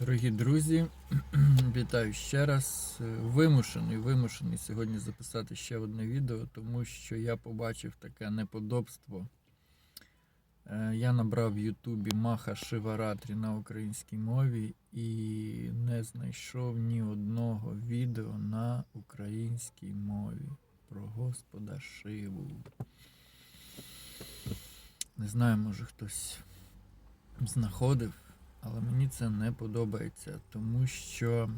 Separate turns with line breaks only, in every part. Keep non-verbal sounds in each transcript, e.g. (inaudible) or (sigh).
Дорогі друзі, (clears throat) вітаю ще раз. Е, Вимушений, вимушений сьогодні записати ще одне відео, тому що я побачив таке неподобство. Е, Я набрав в Ютубі Маха Шиваратрі на українській мові і не знайшов ні одного відео на українській мові про Господа Шиву. Не знаю, може хтось знаходив. Але мені це не подобається, тому що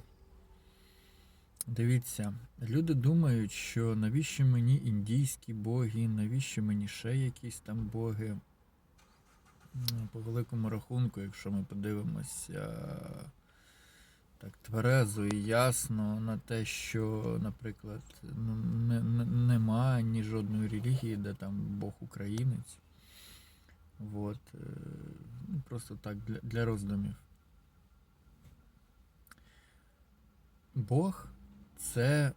дивіться, люди думають, що навіщо мені індійські боги, навіщо мені ще якісь там боги. По великому рахунку, якщо ми подивимося так тверезо і ясно на те, що, наприклад, ну, не, не, немає ні жодної релігії, де там Бог українець. Вот. е, ну, Просто так для, для роздумів. Бог це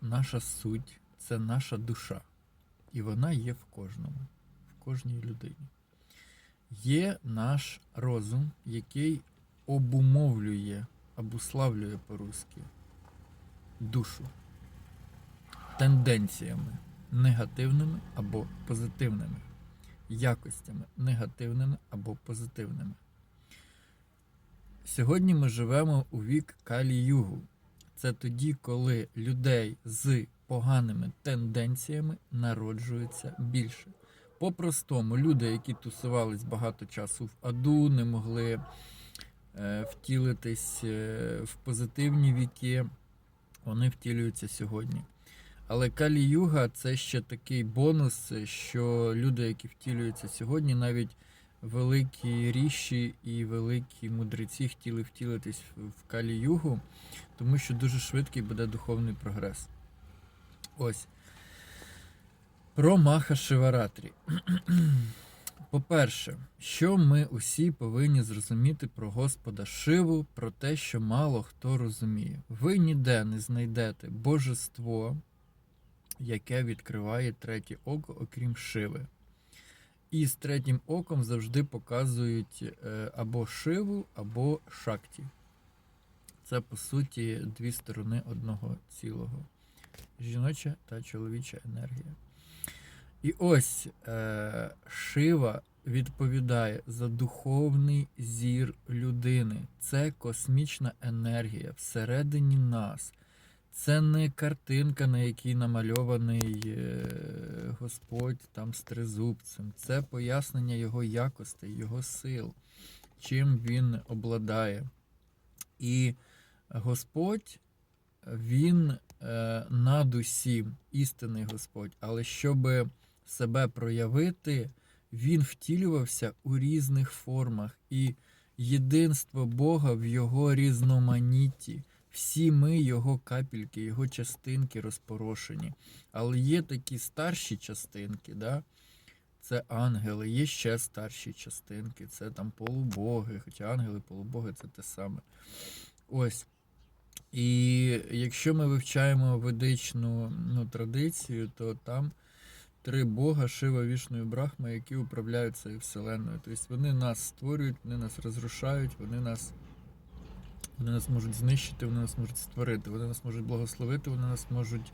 наша суть, це наша душа. І вона є в кожному, в кожній людині. Є наш розум, який обумовлює, обуславлює по-русски душу тенденціями негативними або позитивними якостями негативними або позитивними. Сьогодні ми живемо у вік Калі-Югу. Це тоді, коли людей з поганими тенденціями народжується більше. По-простому, люди, які тусувались багато часу в аду, не могли е, втілитись е, в позитивні віки, вони втілюються сьогодні. Але Калі-Юга це ще такий бонус, що люди, які втілюються сьогодні, навіть великі ріші і великі мудреці хотіли втілитись в Калі-Югу, тому що дуже швидкий буде духовний прогрес. Ось. Про Маха Шиваратрі. (clears throat) По-перше, що ми усі повинні зрозуміти про Господа Шиву, про те, що мало хто розуміє. Ви ніде не знайдете божество, яке відкриває третє око, окрім шиви. І з третім оком завжди показують е, або шиву, або шакті. Це, по суті, дві сторони одного цілого. Жіноча та чоловіча енергія. І ось е, шива відповідає за духовний зір людини. Це космічна енергія всередині нас. Це не картинка, на якій намальований е, Господь там з тризубцем. Це пояснення його якостей, його сил, чим він обладає. І Господь, він е, над усім, істинний Господь. Але щоб себе проявити, він втілювався у різних формах. І єдинство Бога в його різноманітті. Всі ми його капельки, його частинки розпорошені. Але є такі старші частинки, да? це ангели, є ще старші частинки, це там полубоги, хоча ангели, полубоги це те саме. Ось. І якщо ми вивчаємо ведичну ну, традицію, то там три Бога, Шива, Вішну і Брахма, які управляють цією вселеною. Тобто вони нас створюють, вони нас розрушають, вони нас. Вони нас можуть знищити, вони нас можуть створити, вони нас можуть благословити, вони нас можуть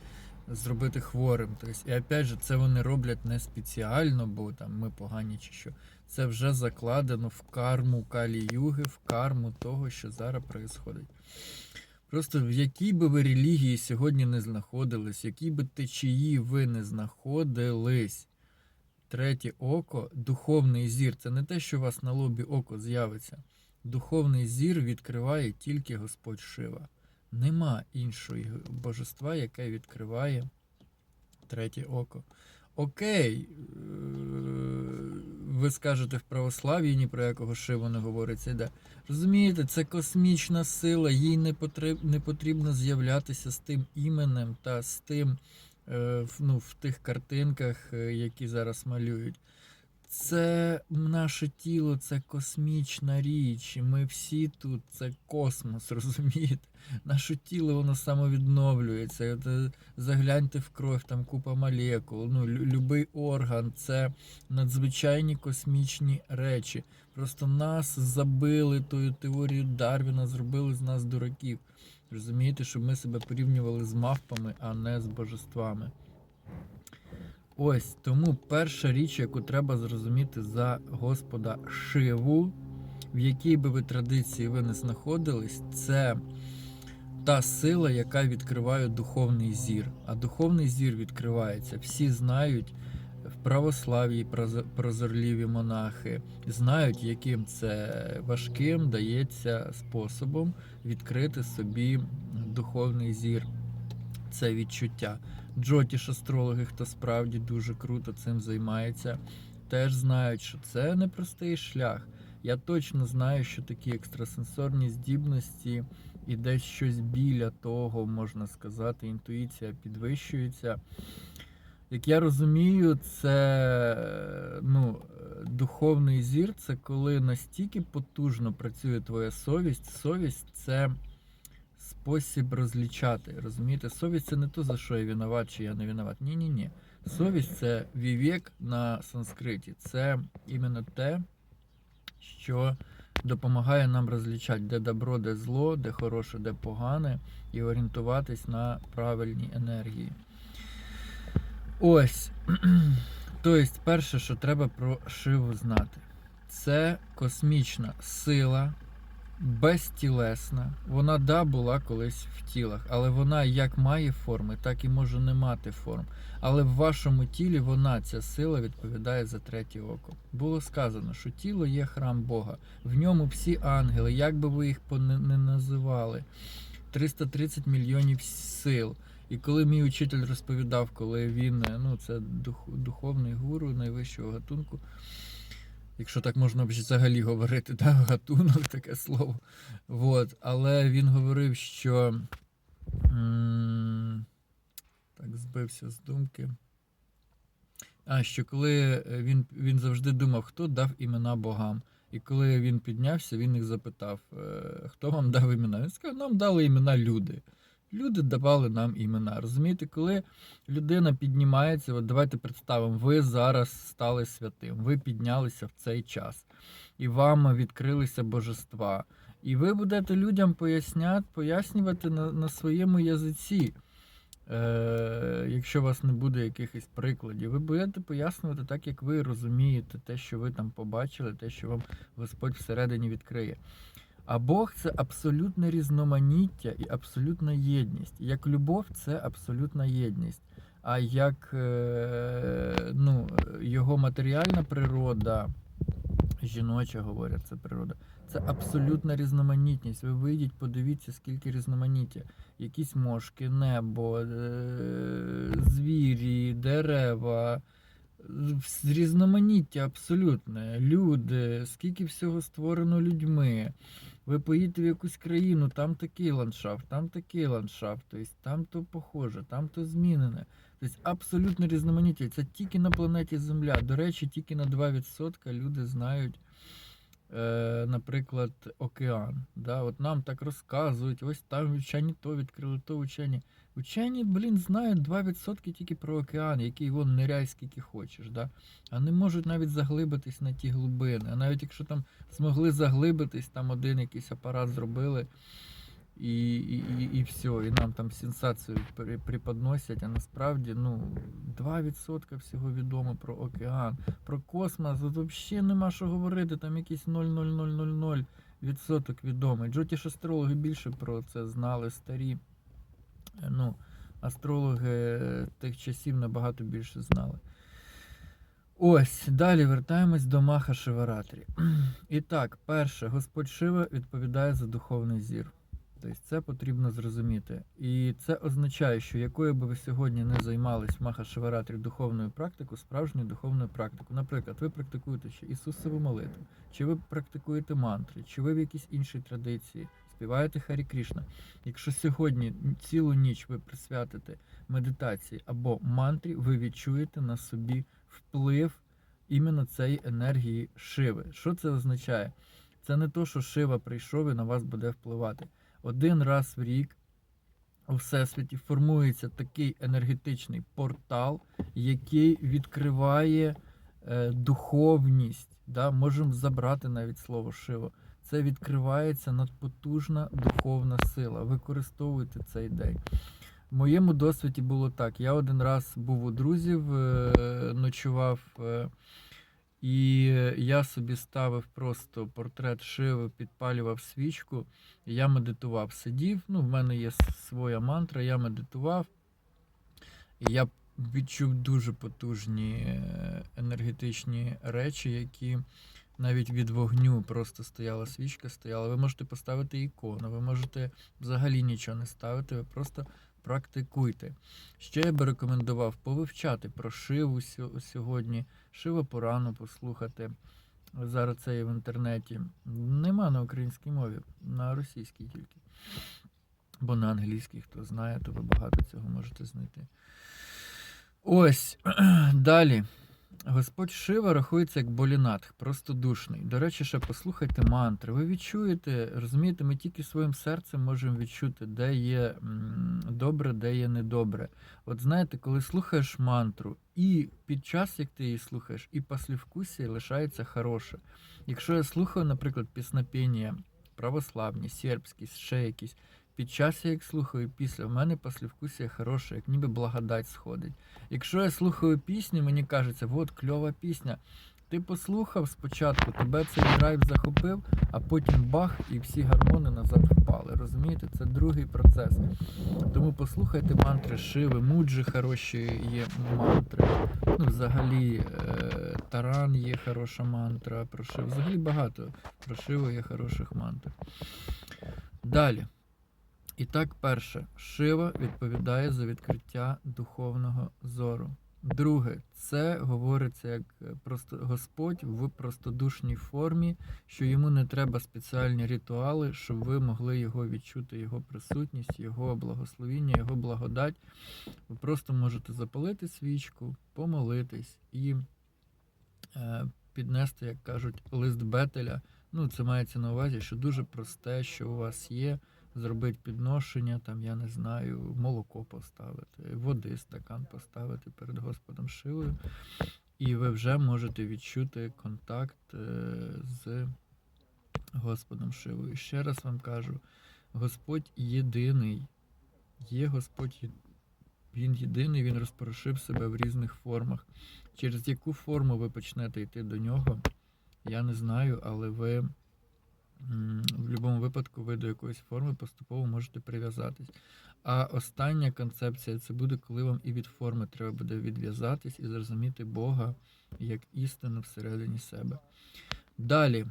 зробити хворим. Тобто, і опять же, це вони роблять не спеціально, бо там ми погані чи що. Це вже закладено в карму калі-юги, в карму того, що зараз відбувається. Просто в якій би ви релігії сьогодні не знаходились, в якій би течії ви не знаходились. Третє око, духовний зір. Це не те, що у вас на лобі око з'явиться. Духовний зір відкриває тільки Господь Шива. Нема іншого божества, яке відкриває третє око. Окей, е, ви скажете в православ'ї ні про якого Шиву не говориться. йде. Розумієте, це космічна сила, їй не потрібно, не потрібно з'являтися з тим іменем та з тим е, ну, в тих картинках, е, які зараз малюють. Це наше тіло, це космічна річ. І ми всі тут, це космос, (laughs) розумієте? Наше тіло воно самовідновлюється. От, е, Загляньте в кров, там купа молекул. Ну, лю- любий орган це надзвичайні космічні речі. Просто нас забили тою теорією Дарвіна, зробили з нас дураків. Розумієте, щоб ми себе порівнювали з мавпами, а не з божествами. Ось тому перша річ, яку треба зрозуміти за Господа Шиву, в якій би ви традиції ви не знаходились, це та сила, яка відкриває духовний зір. А духовний зір відкривається. Всі знають в православ'ї прозо- прозорливі монахи, знають, яким це важким дається способом відкрити собі духовний зір. Це відчуття. Джотіш астрологи, хто справді дуже круто цим займається, теж знають, що це непростий шлях. Я точно знаю, що такі екстрасенсорні здібності і десь щось біля того, можна сказати, інтуїція підвищується. Як я розумію, це ну, духовний зір це коли настільки потужно працює твоя совість. Совість це спосіб розлічати. Розумієте, совість це не то, за що я винуват чи я не винуват. Ні, ні, ні. Совість це вівек на санскриті. Це іменно те, що допомагає нам розлічати, де добро, де зло, де хороше, де погане, і орієнтуватись на правильні енергії. Ось. (clears throat) Тобто, перше, що треба про Шиву знати, це космічна сила, безтілесна. Вона да була колись в тілах, але вона як має форми, так і може не мати форм. Але в вашому тілі вона, ця сила, відповідає за третє око. Було сказано, що тіло є храм Бога. В ньому всі ангели, як би ви їх не називали, 330 мільйонів сил. І коли мій учитель розповідав, коли він, е, ну це дух, духовний гуру найвищого гатунку, якщо так можна взагалі говорити, да, гатунок таке слово. Вот. Але він говорив, що так збився з думки. А що коли е, він, він завжди думав, хто дав імена богам. І коли він піднявся, він їх запитав, е, хто вам дав імена. Він сказав, нам дали імена люди. Люди давали нам імена. Розумієте, коли людина піднімається, от давайте представимо, ви зараз стали святим, ви піднялися в цей час, і вам відкрилися божества. І ви будете людям поясняти, пояснювати на, на своєму язиці. Е, якщо у вас не буде якихось прикладів, ви будете пояснювати так, як ви розумієте те, що ви там побачили, те, що вам Господь всередині відкриє. А Бог це абсолютне різноманіття і абсолютна єдність. Як любов це абсолютна єдність. А як е, ну, його матеріальна природа, жіноча говорять, це природа, це абсолютна різноманітність. Ви вийдіть, подивіться, скільки різноманіття. Якісь мошки, небо, е, звірі, дерева. Різноманіття абсолютне. Люди, скільки всього створено людьми. Ви поїдете в якусь країну, там такий ландшафт, там такий ландшафт, тобто там то похоже, там то змінене. Тобто абсолютно різноманіття. Це тільки на планеті Земля. До речі, тільки на 2% люди знають, е, наприклад, океан. Да? От нам так розказують, ось там вчені то відкрили, то вчені. Вчені, блін, знають 2% тільки про океан, який вон ниряй скільки хочеш. Да? А не можуть навіть заглибитись на ті глибини. А навіть якщо там змогли заглибитись, там один якийсь апарат зробили. І, і, і, і все, і нам там сенсацію преподносять, а насправді ну, 2% всього відомо про океан, про космос, тут взагалі нема що говорити, там якийсь 0,0000 відсоток відомий. Джотіш астрологи більше про це знали, старі. Е, Ну, астрологи тих часів набагато більше знали. Ось, далі вертаємось до Маха Шиваратрі. І так, перше, Господь Шива відповідає за духовний зір. Тобто це потрібно зрозуміти. І це означає, що якою би ви сьогодні не займались Маха Шиваратрі духовною практикою, справжньою духовною практикою. Наприклад, ви практикуєте ще Ісусову молитву, чи ви практикуєте мантри, чи ви в якійсь іншій традиції співаєте Харі Крішна. Якщо сьогодні цілу ніч ви присвятите медитації або мантрі, ви відчуєте на собі вплив іменно цієї енергії Шиви. Що це означає? Це не то, що Шива прийшов і на вас буде впливати. Один раз в рік у Всесвіті формується такий енергетичний портал, який відкриває е, духовність. Да? Можемо забрати навіть слово Шива. Це відкривається надпотужна духовна сила. Використовуйте цей день. В моєму досвіді було так. Я один раз був у друзів, е, ночував, е, і я собі ставив просто портрет Шиви, підпалював свічку, і я медитував. Сидів. Ну, в мене є своя мантра, я медитував. І я відчув дуже потужні е, енергетичні речі, які навіть від вогню просто стояла свічка, стояла. Ви можете поставити ікону, ви можете взагалі нічого не ставити, ви просто практикуйте. Ще я би рекомендував повивчати про шиву сьогодні, шива Порану послухати. Зараз це є в інтернеті. Нема на українській мові, на російській тільки. Бо на англійській, хто знає, то ви багато цього можете знайти. Ось (clears throat) далі. Господь Шива рахується як болінатх, простодушний. До речі, ще послухайте мантри. Ви відчуєте, розумієте, ми тільки своїм серцем можемо відчути, де є добре, де є недобре. От знаєте, коли слухаєш мантру, і під час, як ти її слухаєш, і послівкусі лишається хороше. Якщо я слухаю, наприклад, піснопіння православні, сербські, ще якісь, під час я їх слухаю, після в мене послівкусія хороше, як ніби благодать сходить. Якщо я слухаю пісню, мені кажеться, от кльова пісня. Ти послухав спочатку, тебе цей драйв захопив, а потім бах, і всі гармони назад впали. Розумієте, це другий процес. Тому послухайте мантри Шиви, Муджі хороші є мантри. Ну, взагалі, е, Таран є хороша мантра про Шиву. Взагалі багато про Шиву є хороших мантр. Далі. І так, перше, Шива відповідає за відкриття духовного зору. Друге, це говориться як е, просто Господь в простодушній формі, що йому не треба спеціальні ритуали, щоб ви могли його відчути, його присутність, його благословіння, його благодать. Ви просто можете запалити свічку, помолитись і е, піднести, як кажуть, лист бетеля. Ну, це мається на увазі, що дуже просте, що у вас є зробити підношення, там, я не знаю, молоко поставити, води стакан поставити перед Господом Шивою, і ви вже можете відчути контакт е, з Господом Шивою. Ще раз вам кажу: Господь єдиний, є Господь є- Він єдиний, Він розпорошив себе в різних формах. Через яку форму ви почнете йти до нього, я не знаю, але ви в будь-якому випадку ви до якоїсь форми поступово можете прив'язатись. А остання концепція це буде, коли вам і від форми треба буде відв'язатись і зрозуміти Бога як істину всередині себе. Далі.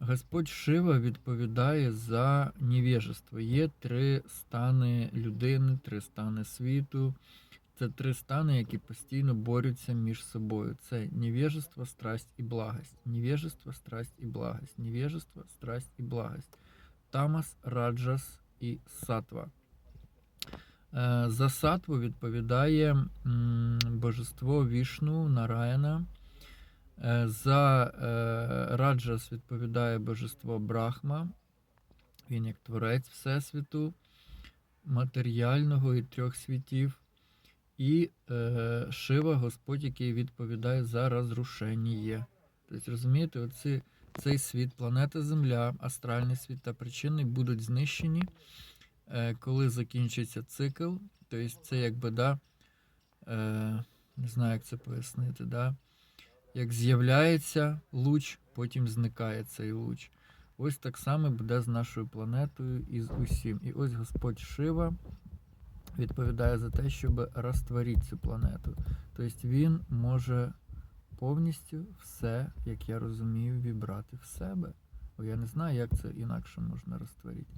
Господь Шива відповідає за невежество. Є три стани людини, три стани світу. Це три стани, які постійно борються між собою. Це невежество, страсть і благость. Невежество, страсть і благость. Невежество, страсть і благость. Тамас, раджас і сатва. Е, За сатву відповідає божество Вішну, Нараяна. Е, За е, раджас відповідає божество Брахма. Він як творець Всесвіту, матеріального і трьох світів. І е, Шива, Господь, який відповідає за розрушення. Тобто, розумієте, оці, цей світ, планета Земля, астральний світ та причини будуть знищені, е, коли закінчиться цикл. Тобто, це якби, да, е, не знаю, як це пояснити, да, як з'являється луч, потім зникає цей луч. Ось так само буде з нашою планетою і з усім. І ось Господь Шива відповідає за те, щоб розтворити цю планету. Тобто він може повністю все, як я розумію, вібрати в себе. Бо я не знаю, як це інакше можна розтворити.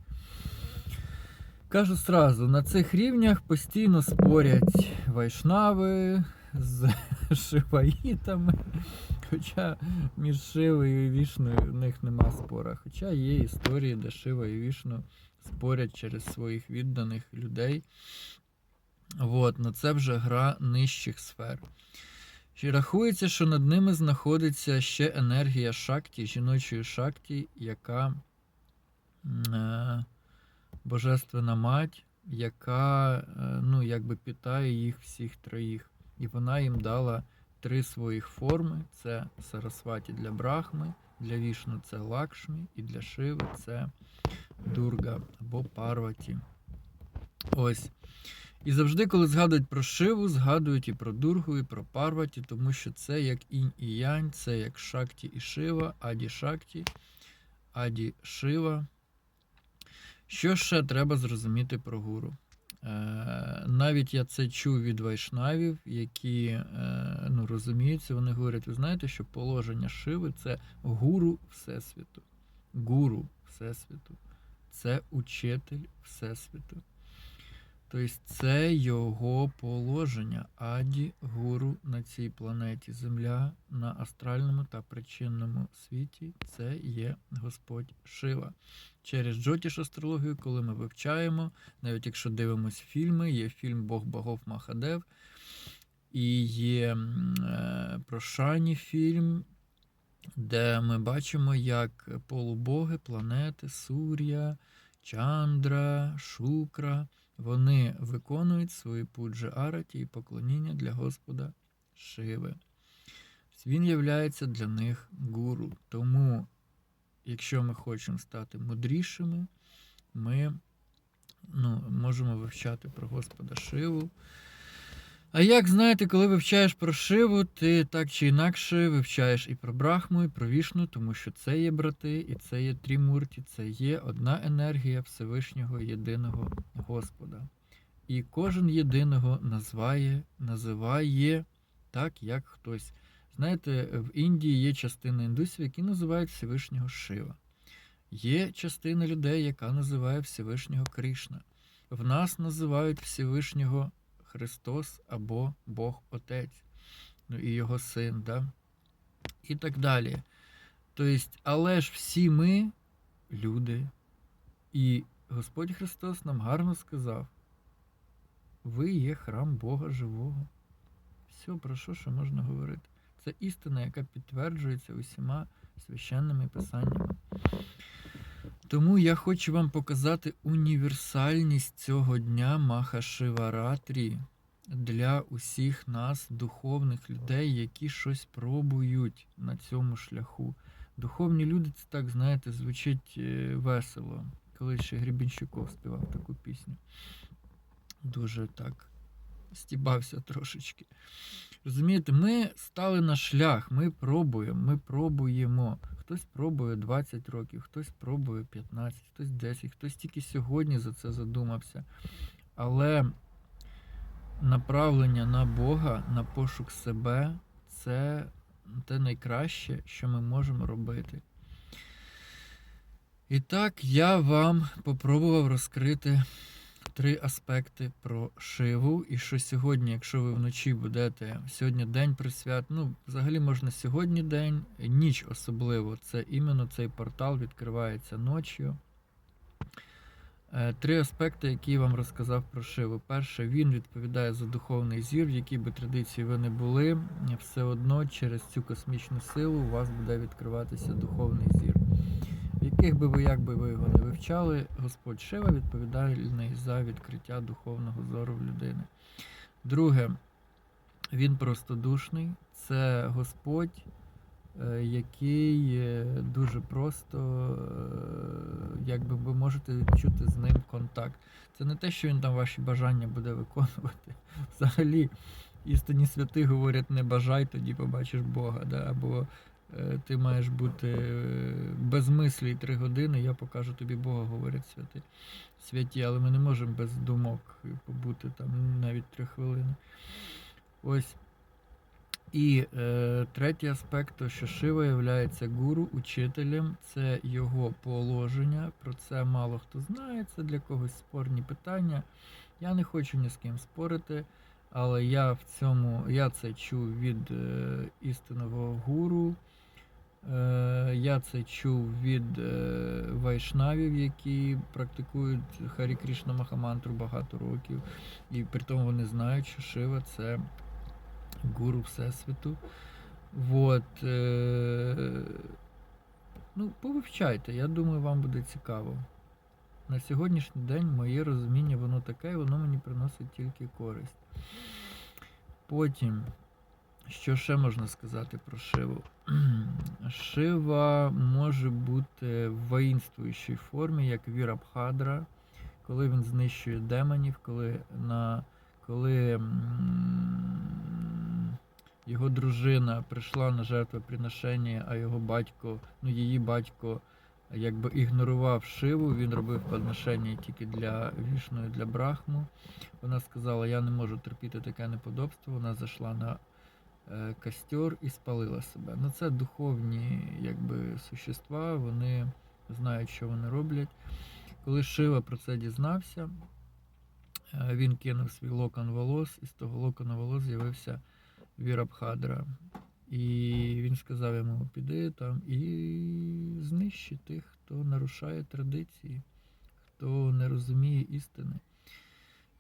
Кажу сразу, на цих рівнях постійно спорять вайшнави з (laughs) шиваїтами. Хоча між Шивою і Вішною в них нема спора. Хоча є історії, де Шива і Вішну спорять через своїх відданих людей. От, но це вже гра нижчих сфер. Чи рахується, що над ними знаходиться ще енергія шакті, жіночої шакті, яка е, божественна мать, яка е, ну, якби питає їх всіх троїх. І вона їм дала три своїх форми: це Сарасваті для Брахми, для Вішну це Лакшмі, і для Шиви це Дурга або Парваті. Ось. І завжди, коли згадують про Шиву, згадують і про Дургу, і про Парваті, тому що це як інь і янь, це як Шакті і Шива, Аді Шакті, Аді Шива. Що ще треба зрозуміти про гуру? Е, навіть я це чув від вайшнавів, які е, ну, розуміються, вони говорять, ви знаєте, що положення Шиви це гуру Всесвіту. Гуру Всесвіту. Це учитель Всесвіту. Тобто це його положення, аді гуру на цій планеті Земля, на астральному та причинному світі. Це є Господь Шива. Через Джотіш астрологію, коли ми вивчаємо, навіть якщо дивимось фільми, є фільм Бог богов Махадев, і є е, про Шані фільм, де ми бачимо, як полубоги, планети Сур'я, Чандра, Шукра, вони виконують свої пуджі араті і поклоніння для Господа Шиви. Він являється для них гуру. Тому, якщо ми хочемо стати мудрішими, ми ну, можемо вивчати про Господа Шиву. А як знаєте, коли вивчаєш про Шиву, ти так чи інакше вивчаєш і про Брахму, і про Вішну, тому що це є брати, і це є Трімурті, це є одна енергія Всевишнього єдиного Господа. І кожен єдиного назває, називає так, як хтось. Знаєте, в Індії є частина індусів, які називають Всевишнього Шива. Є частина людей, яка називає Всевишнього Кришна. В нас називають Всевишнього Христос або Бог Отець, ну і Його Син, да? і так далі. Тобто, але ж всі ми люди, і Господь Христос нам гарно сказав: ви є храм Бога живого. Все, про що ще можна говорити? Це істина, яка підтверджується усіма священними писаннями. Тому я хочу вам показати універсальність цього дня Маха Шиваратрі для усіх нас, духовних людей, які щось пробують на цьому шляху. Духовні люди, це так, знаєте, звучить е, весело. Коли ще Гребінщиков співав таку пісню. Дуже так стібався трошечки. Розумієте, ми стали на шлях, ми пробуємо, ми пробуємо. Хтось пробує 20 років, хтось пробує 15, хтось 10, хтось тільки сьогодні за це задумався. Але направлення на Бога, на пошук себе це те найкраще, що ми можемо робити. І так, я вам попробував розкрити три аспекти про Шиву. І що сьогодні, якщо ви вночі будете, сьогодні день присвят, ну, взагалі можна сьогодні день, ніч особливо. Це іменно цей портал відкривається ночі. Е, Три аспекти, які я вам розказав про Шиву. Перше, він відповідає за духовний зір, в якій би традиції ви не були, все одно через цю космічну силу у вас буде відкриватися духовний зір. Яких би ви як би ви його не вивчали, Господь Шива відповідальний за відкриття духовного зору в людини. Друге, він простодушний, це Господь, е, який е, дуже просто, е, якби ви можете відчути з ним контакт. Це не те, що він там ваші бажання буде виконувати. Взагалі, істинні святи говорять, не бажай, тоді побачиш Бога. Да? Або ти маєш бути е, без мислі три години, я покажу тобі Бога, говорять святі. Святі, але ми не можемо без думок побути там навіть три хвилини. Ось. І е, третій аспект, то що Шива є гуру, учителем, це його положення. Про це мало хто знає, це для когось спорні питання. Я не хочу ні з ким спорити, але я в цьому я це чув від е, істинного гуру, Е, Я це чув від е, вайшнавів, які практикують Харі Кришна Махамантру багато років. І при тому вони знають, що Шива це гуру Всесвіту. Вот, е, ну, повивчайте, я думаю, вам буде цікаво. На сьогоднішній день моє розуміння, воно таке, і воно мені приносить тільки користь. Потім, що ще можна сказати про Шиву? (clears throat) Шива може бути в воїнствуючій формі, як Вірабхадра, коли він знищує демонів, коли, на, коли його дружина прийшла на жертвоприношення, а його батько, ну її батько якби ігнорував Шиву, він робив подношення тільки для вішної, для брахму. Вона сказала, я не можу терпіти таке неподобство. Вона зайшла на костер і спалила себе. Ну це духовні якби, существа, вони знають, що вони роблять. Коли Шива про це дізнався, е, він кинув свій локон волос, і з того локона волос з'явився Вірабхадра. І він сказав йому, піди там і знищи тих, хто нарушає традиції, хто не розуміє істини.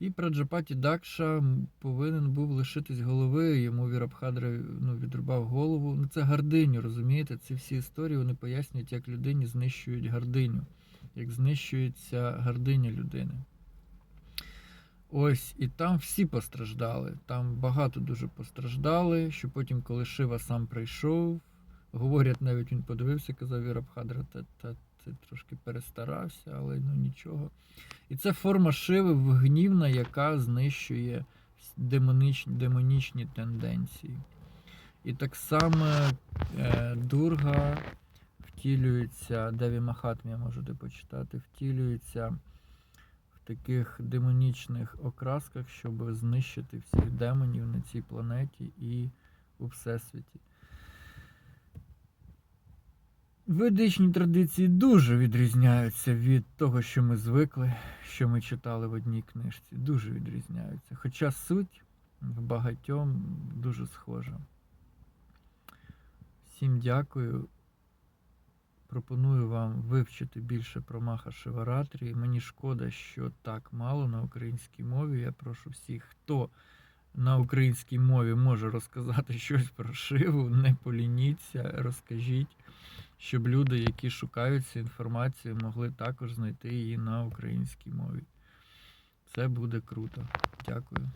І Праджапаті Дакша повинен був лишитись голови, йому Вірабхадра ну, відрубав голову. Ну, це гординю, розумієте? Ці всі історії вони пояснюють, як людині знищують гординю, як знищується гординя людини. Ось, і там всі постраждали. Там багато дуже постраждали, що потім, коли Шива сам прийшов, говорять, навіть він подивився, казав Вірабхадра, та, та ти трошки перестарався, але ну нічого. І це форма Шиви гнівна, яка знищує демонічні, демонічні тенденції. І так само е, Дурга втілюється, Деві Махатмія можете почитати, втілюється в таких демонічних окрасках, щоб знищити всіх демонів на цій планеті і у Всесвіті. Ведичні традиції дуже відрізняються від того, що ми звикли, що ми читали в одній книжці. Дуже відрізняються. Хоча суть в багатьом дуже схожа. Всім дякую. Пропоную вам вивчити більше про Маха Шиваратрі. Мені шкода, що так мало на українській мові. Я прошу всіх, хто на українській мові може розказати щось про Шиву, не полініться, розкажіть, щоб люди, які шукають цю інформацію, могли також знайти її на українській мові. Це буде круто. Дякую.